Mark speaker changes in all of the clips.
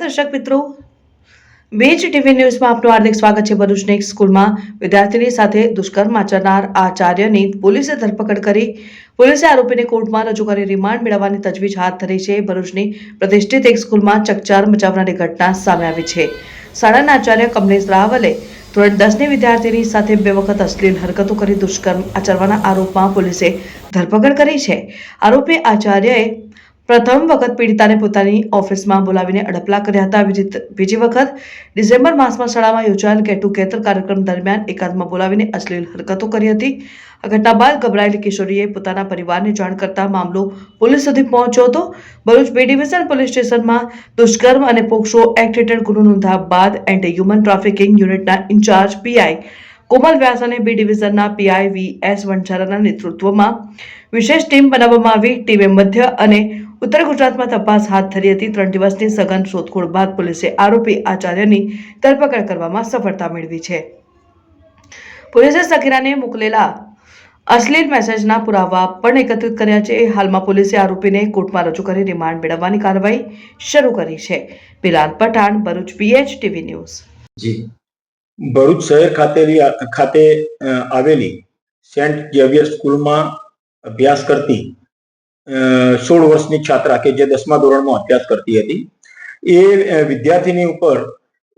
Speaker 1: દર્શક મિત્રો બેજ ટીવી ન્યૂઝમાં આપનું હાર્દિક સ્વાગત છે ભરૂચની એક સ્કૂલમાં. વિદ્યાર્થીની સાથે દુષ્કર્મ આચરનાર આચાર્યની પોલીસે ધરપકડ કરી. પોલીસે આરોપીને કોર્ટમાં રજૂ કરી રિમાન્ડ મેળવવાની તજવીજ હાથ ધરી છે. ભરૂચની પ્રતિષ્ઠિત એક સ્કૂલમાં ચકચાર મચાવનારી ઘટના સામે આવી છે. શાળાના આચાર્ય કમલેશ રાવલે ધોરણ દસની વિદ્યાર્થીની સાથે બે વખત અશ્લીલ હરકતો કરી દુષ્કર્મ આચરવાના આરોપમાં પોલીસે ધરપકડ કરી છે. આરોપી આચાર્યએ પ્રથમ વખત પીડિતાને પોતાની ઓફિસમાં બોલાવીને અડપલા કર્યા હતા. બીજી વખત ડિસેમ્બર માસમાં શાળામાં યોજાયેલ ગેટ ટુગેધર કાર્યક્રમ દરમિયાન એકાંતમાં બોલાવીને અશ્લીલ હરકતો કરી હતી. આ ઘટના બાદ ગભરાયેલી કિશોરીએ પોતાના પરિવારને જાણ કરતા મામલો પોલીસ સુધી પહોંચ્યો હતો. ભરૂચ બી ડિવિઝન પોલીસ સ્ટેશનમાં દુષ્કર્મ અને પોક્સો એક્ટ હેઠળ ગુનો નોંધાયા બાદ એન્ટી હ્યુમન ટ્રાફિકિંગ યુનિટના in charge PI Komal Vyas અને બી ડિવિઝનના પીઆઈ વી એસ વંજારાના નેતૃત્વમાં વિશેષ ટીમ બનાવવામાં આવી. ટીમે મધ્ય અને ઉત્તર ગુજરાતમાં તપાસ હાથ ધરી હતી. ત્રણ દિવસની સઘન શોધખોળ બાદ પોલીસે આરોપી આચાર્યની ધરપકડ કરવામાં સફળતા મેળવી છે. પોલીસે સકીરાને મોકલેલા અશ્લીલ મેસેજના પુરાવા પણ એકત્રિત કર્યા છે. હાલમાં પોલીસે આરોપીને કોર્ટમાં રજૂ કરી રિમાન્ડ મેળવવાની કાર્યવાહી શરૂ કરી છે. બિલાલ પઠાણ, ભરૂચ પીએચ ટીવી ન્યૂઝ.
Speaker 2: જી. ભરૂચ શહેર ખાતેની ખાતે આવેલી સેન્ટ ઝેવિયર સ્કૂલમાં અભ્યાસ કરતી સોળ વર્ષની છાત્રા કે જે દસમા ધોરણમાં અભ્યાસ કરતી હતી, એ વિદ્યાર્થીની ઉપર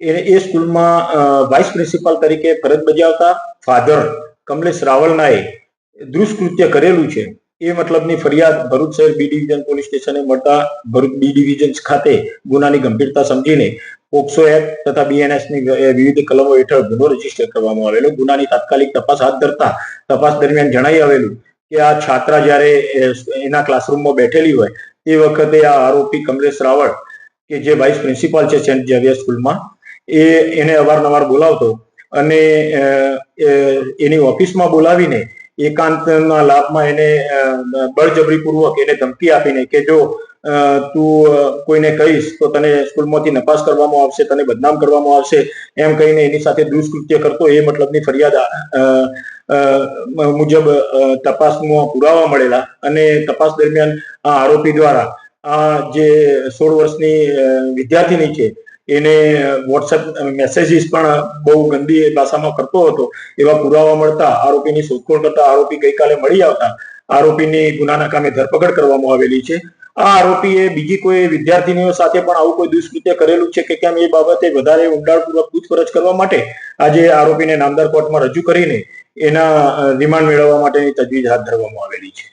Speaker 2: એ એ સ્કૂલમાં વાઇસ પ્રિન્સિપાલ તરીકે ફરજ બજાવતા ફાધર કમલેશ રાવલનાએ દુષ્કૃત્ય કરેલું છે. એ મતલબની ફરિયાદ ભરૂચ શહેર બી ડિવિઝન પોલીસ સ્ટેશને મળતા ભરૂચ બી ડિવિઝન ખાતે ગુનાની ગંભીરતા સમજીને પોક્સો એક્ટ તથા બીએનએસની વિવિધ કલમો હેઠળ ગુનો રજિસ્ટર કરવામાં આવેલો. ગુનાની તાત્કાલિક તપાસ હાથ ધરતા તપાસ દરમિયાન જણાઈ આવેલું કે આ છાત્રા જ્યારે એના ક્લાસરૂમમાં બેઠેલી હોય, એ વખતે આ આરોપી કમલેશ રાવળ, કે જે વાઇસ પ્રિન્સિપાલ છે સેન્ટ ઝેવિયર સ્કૂલમાં, એ, એને અવારનવાર બોલાવતો અને એની ઓફિસમાં બોલાવીને એકાંતના લાભમાં એને બળજબરીપૂર્વક એને ધમકી આપીને કે જો તું કોઈને કહીશ તો તને સ્કૂલમાંથી નપાસ કરવામાં આવશે, તને બદનામ કરવામાં આવશે, એમ કહીને એની સાથે દુષ્કૃત્ય કરતો એ મતલબની ફરિયાદ મુજબ અ, તપાસમાં પુરાવા મળેલા અને તપાસ દરમિયાન આ આરોપી દ્વારા આ જે સોળ વર્ષની વિદ્યાર્થીની છે એને વોટ્સએપ મેસેજીસ પણ બહુ ગંદી ભાષામાં કરતો હતો. એવા પુરાવા મળતા આરોપીની શોધખોળ કરતા આરોપી ગઈકાલે મળી આવતા આરોપીની ગુનાના કામે ધરપકડ કરવામાં આવેલી છે. આ આરોપીએ બીજી કોઈ વિદ્યાર્થીનીઓ સાથે પણ આવું કોઈ દુષ્કૃત્ય કરેલું છે કે કેમ એ બાબતે વધારે ઊંડાણપૂર્વક પૂછપરછ કરવા માટે આજે આરોપીને નામદાર કોર્ટમાં રજૂ કરીને એના રિમાન્ડ મેળવવા માટેની તજવીજ હાથ ધરવામાં આવેલી છે.